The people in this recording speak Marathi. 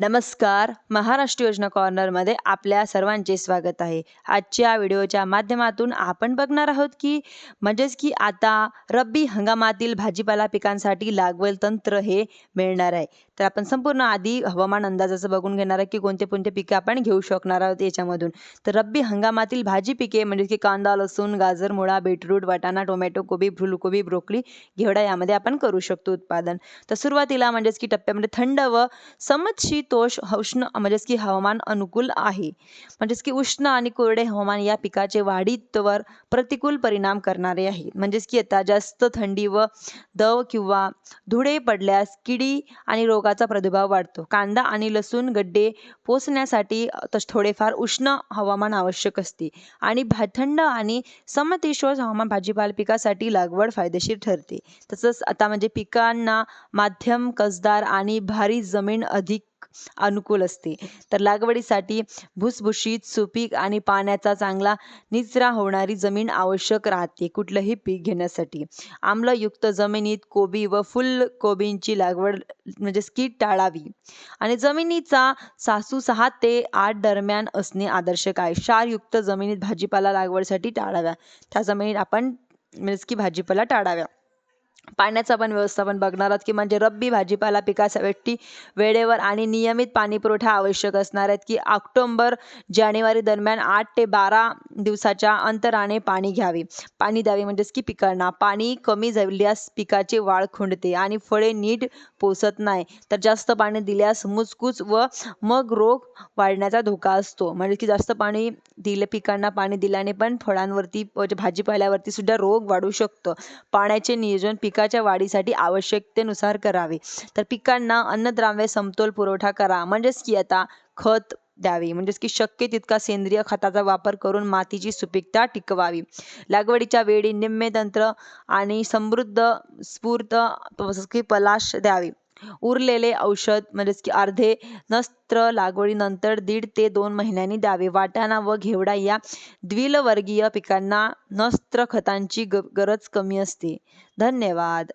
नमस्कार. महाराष्ट्र योजना कॉर्नरमध्ये आपल्या सर्वांचे स्वागत आहे. आजच्या व्हिडिओच्या माध्यमातून आपण बघणार आहोत की म्हणजेच की आता रब्बी हंगामातील भाजीपाला पिकांसाठी लागवड तंत्र हे मिळणार आहे. तर आपण संपूर्ण आधी हवामान अंदाजाचं बघून घेणार आहे की कोणते कोणते पिके आपण घेऊ शकणार आहोत याच्यामधून. तर रब्बी हंगामातील भाजी पिके म्हणजे की कांदा लसूण गाजर मुळा बीटरूट वाटाणा टोमॅटो कोबी फुलकोबी ब्रोकली घेवडा यामध्ये आपण करू शकतो उत्पादन. तर सुरुवातीला म्हणजेच की टप्प्यामध्ये थंड व समशीतोष उष्ण म्हणजेच की हवामान अनुकूल आहे. म्हणजेच की उष्ण आणि कोरडे हवामान या पिकाचे वाढीवर प्रतिकूल परिणाम करणारे आहे म्हणजेच की आता जास्त थंडी व दव किंवा धुळे पडल्यास किडी आणि रोगाचा प्रादुर्भाव वाढतो. कांदा आणि लसूण गड्डे पोचण्यासाठी थोडेफार उष्ण हवामान आवश्यक असते आणि भा थंड आणि समशीतोष हवामान भाजीपाला पिकासाठी लागवड फायदेशीर ठरते. तसंच आता म्हणजे पिकांना माध्यम कसदार आणि भारी जमीन अधिक अनुकूल असते. तर लागवडीसाठी भुसभुशीत सुपीक आणि पाण्याचा चांगला निचरा होणारी जमीन आवश्यक राहते कुठलंही पीक घेण्यासाठी. आम्लयुक्त जमिनीत कोबी व फुल कोबींची लागवड म्हणजेच की टाळावी. आणि जमिनीचा सासू सहा ते आठ दरम्यान असणे आवश्यक आहे. क्षारयुक्त जमिनीत भाजीपाला लागवडीसाठी टाळाव्या. त्या जमिनीत आपण म्हणजेच की भाजीपाला टाळाव्या. पाण्याचा पण व्यवस्थापन बघणार आहोत की म्हणजे रब्बी भाजीपाला पिकासाठी वेळेवर आणि नियमित पाणी पुरवठा आवश्यक असणार आहेत की ऑक्टोंबर जानेवारी दरम्यान आठ ते बारा दिवसाच्या अंतराने पाणी घ्यावे. पाणी द्यावे म्हणजेच की पिकांना पाणी कमी झाल्यास पिकाची वाढ खुंडते आणि फळे नीट पोसत नाही तर जास्त पाणी दिल्यास मुचकूच व मग रोग वाढण्याचा धोका असतो. म्हणजे की जास्त पाणी दिलं पिकांना पाणी दिल्याने पण फळांवरती म्हणजे भाजीपाल्यावरती सुद्धा रोग वाढू शकतो. पाण्याचे नियोजन पिक पिकाच्या वाढीसाठी आवश्यकतेनुसार करावे. तर पिकांना अन्नद्रव्य समतोल पुरवठा करा. म्हणजेच की आता खत द्यावे. म्हणजेच की शक्य तितका सेंद्रिय खताचा वापर करून मातीची सुपीकता टिकवावी. लागवडीच्या वेळी निम्मे तंत्र आणि समृद्ध स्फूर्त की पलाश द्यावे. उरलेले औषध म्हणजेच की अर्धे नस्त्र लागवडीनंतर दीड ते दोन महिन्यांनी द्यावे. वाटाणा व घेवडा या द्विलवर्गीय पिकांना नस्त्र खतांची ग गरज कमी असते. धन्यवाद.